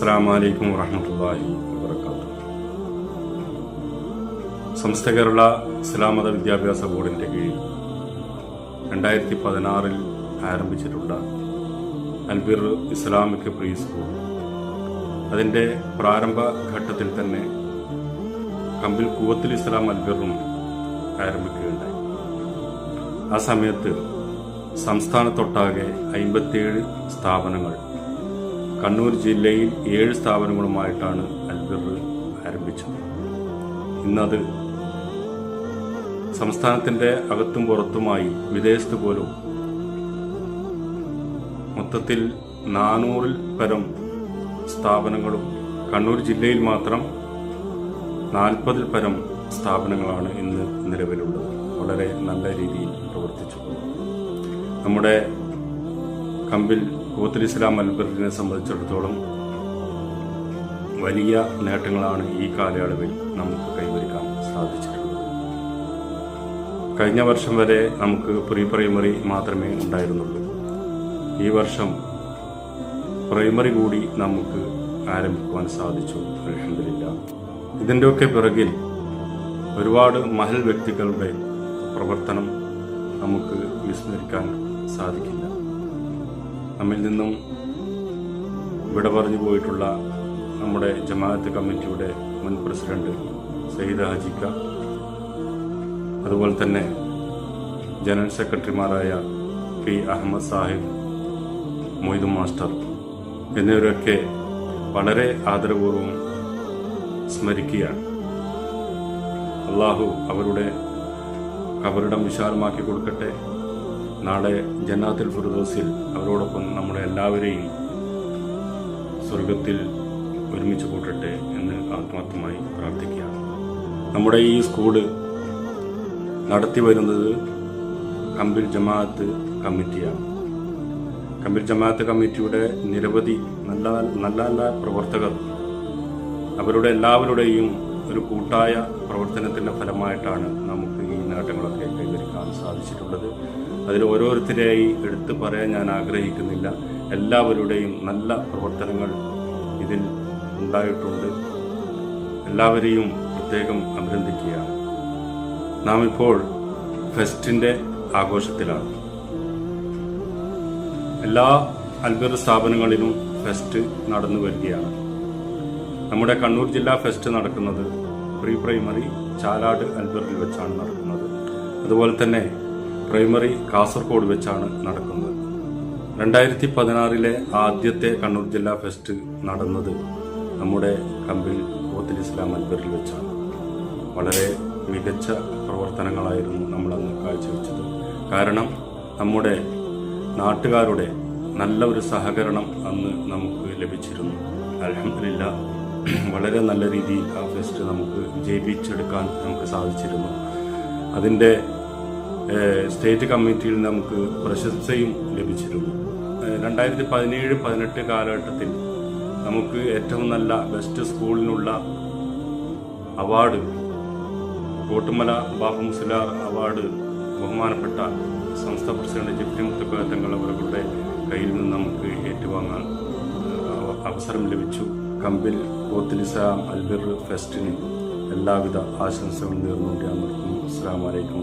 അസ്സാം വലൈക്കും വറഹമത്തല്ലാഹി വാത്തു സംസ്ഥ കേരള ഇസ്ലാമത വിദ്യാഭ്യാസ ബോർഡിന്റെ കീഴിൽ രണ്ടായിരത്തി പതിനാറിൽ ആരംഭിച്ചിട്ടുള്ള അൽബിർ ഇസ്ലാമിക് പ്രീ സ്കൂൾ. അതിന്റെ പ്രാരംഭ ഘട്ടത്തിൽ തന്നെ കമ്പിൽ കൂവത്തിൽ ഇസ്ലാം അൽബിറും ആരംഭിക്കുകയുണ്ടായി. ആ സമയത്ത് സംസ്ഥാനത്തൊട്ടാകെ അമ്പത്തിയേഴ് സ്ഥാപനങ്ങൾ കണ്ണൂർ ജില്ലയിൽ ഏഴ് സ്ഥാപനങ്ങളുമായിട്ടാണ് അൽബിർ ആരംഭിച്ചത്. ഇന്നത് സംസ്ഥാനത്തിന്റെ അകത്തും പുറത്തുമായി വിദേശത്ത് പോലും മൊത്തത്തിൽ നാനൂറിൽ പരം സ്ഥാപനങ്ങളും കണ്ണൂർ ജില്ലയിൽ മാത്രം നാൽപ്പതിൽ പരം സ്ഥാപനങ്ങളാണ് ഇന്ന് നിലവിലുള്ളത്. വളരെ നല്ല രീതിയിൽ പ്രവർത്തിച്ചു നമ്മുടെ കമ്പിൽ കൂത്തൽ ഇസ്ലാം അൽബർട്ടിനെ സംബന്ധിച്ചിടത്തോളം വലിയ നേട്ടങ്ങളാണ് ഈ കാലയളവിൽ നമുക്ക് കൈവരിക്കാൻ സാധിച്ചിട്ടുള്ളത്. കഴിഞ്ഞ വർഷം വരെ നമുക്ക് പ്രീ പ്രൈമറി മാത്രമേ ഉണ്ടായിരുന്നുള്ളൂ. ഈ വർഷം പ്രൈമറി കൂടി നമുക്ക് ആരംഭിക്കുവാൻ സാധിച്ചു അലഹമില്ല ഇതിന്റെയൊക്കെ പിറകിൽ ഒരുപാട് മഹൽ വ്യക്തികളുടെ പ്രവർത്തനം നമുക്ക് വിസ്മരിക്കാൻ സാധിക്കില്ല. നമ്മിൽ നിന്നും വിട പറഞ്ഞു പോയിട്ടുള്ള നമ്മുടെ ജമാഅത്ത് കമ്മിറ്റിയുടെ മുൻ പ്രസിഡന്റ് സയ്യിദ് ഹജിക്ക അതുപോലെ തന്നെ ജനറൽ സെക്രട്ടറിമാരായ പി അഹമ്മദ് സാഹിബ് മൊയ്തു മാസ്റ്റർ എന്നിവരൊക്കെ വളരെ ആദരപൂർവം സ്മരിക്കുകയാണ്. അള്ളാഹു അവരുടെ കബറിടം വിശാലമാക്കി കൊടുക്കട്ടെ. നാളെ ജന്നാത്തിൽ ഫുർദോസിൽ അവരോടൊപ്പം നമ്മുടെ എല്ലാവരെയും സ്വർഗത്തിൽ ഒരുമിച്ച് കൂട്ടട്ടെ എന്ന് ആത്മാർത്ഥമായി പ്രാർത്ഥിക്കുക നമ്മുടെ ഈ സ്കൂൾ നടത്തി വരുന്നത് കമ്പിൽ ജമാഅത്ത് കമ്മിറ്റിയാണ്. കമ്പിൽ ജമാഅത്ത് കമ്മിറ്റിയുടെ നിരവധി നല്ല നല്ല നല്ല പ്രവർത്തകർ അവരുടെ എല്ലാവരുടെയും ഒരു കൂട്ടായ പ്രവർത്തനത്തിന്റെ ഫലമായിട്ടാണ് നമുക്ക് ഈ നേട്ടങ്ങളൊക്കെ കൈവരിക്കാൻ സാധിച്ചിട്ടുള്ളത്. അതിൽ ഓരോരുത്തരെയായി എടുത്തു പറയാൻ ഞാൻ ആഗ്രഹിക്കുന്നില്ല. എല്ലാവരുടെയും നല്ല പ്രവർത്തനങ്ങൾ ഇതിൽ ഉണ്ടായിട്ടുണ്ട്. എല്ലാവരെയും പ്രത്യേകം അഭിനന്ദിക്കുകയാണ്. നാം ഇപ്പോൾ ഫെസ്റ്റിന്റെ ആഘോഷത്തിലാണ്. എല്ലാ അൽബിർ സ്ഥാപനങ്ങളിലും ഫെസ്റ്റ് നടന്നു വരികയാണ്. നമ്മുടെ കണ്ണൂർ ജില്ലാ ഫെസ്റ്റ് നടക്കുന്നത് പ്രീ പ്രൈമറി ചാലാട് അൽബറിൽ വെച്ചാണ് നടക്കുന്നത്. അതുപോലെ തന്നെ പ്രൈമറി കാസർഗോഡ് വെച്ചാണ് നടക്കുന്നത്. രണ്ടായിരത്തി പതിനാറിലെ ആദ്യത്തെ കണ്ണൂർ ജില്ലാ ഫെസ്റ്റ് നടന്നത് നമ്മുടെ കമ്പിൽ ഓത്തിൽ ഇസ്ലാം അൽബറിൽ വെച്ചാണ്. വളരെ മികച്ച പ്രവർത്തനങ്ങളായിരുന്നു നമ്മൾ അന്ന് കാഴ്ചവെച്ചത്. കാരണം നമ്മുടെ നാട്ടുകാരുടെ നല്ല ഒരു സഹകരണം അന്ന് നമുക്ക് ലഭിച്ചിരുന്നു. അലഹമില്ല വളരെ നല്ല രീതിയിൽ ആ ഫെസ്റ്റ് നമുക്ക് വിജയിപ്പിച്ചെടുക്കാൻ നമുക്ക് സാധിച്ചിരുന്നു. അതിന്റെ സ്റ്റേറ്റ് കമ്മിറ്റിയിൽ നമുക്ക് പ്രശംസയും ലഭിച്ചിരുന്നു. രണ്ടായിരത്തി പതിനേഴ് പതിനെട്ട് കാലഘട്ടത്തിൽ നമുക്ക് ഏറ്റവും നല്ല ബെസ്റ്റ് സ്കൂളിനുള്ള അവാർഡ് കോട്ടുമല ബാബു മുസ്ലാർ അവാർഡ് ബഹുമാനപ്പെട്ട സംസ്ഥാന പ്രസിഡന്റ് ജിഫ്രി മുത്തക്കോയ അവരുടെ കയ്യിൽ നിന്ന് നമുക്ക് ഏറ്റുവാങ്ങാൻ അവസരം ലഭിച്ചു. കമ്പിൽ കോത്തിലിസാം അൽബിർ ഫെസ്റ്റിന് എല്ലാവിധ ആശംസകളും നേർന്നുകൊണ്ട് ഞാൻ നിർത്തുന്നു. അസ്സാം വലൈക്കും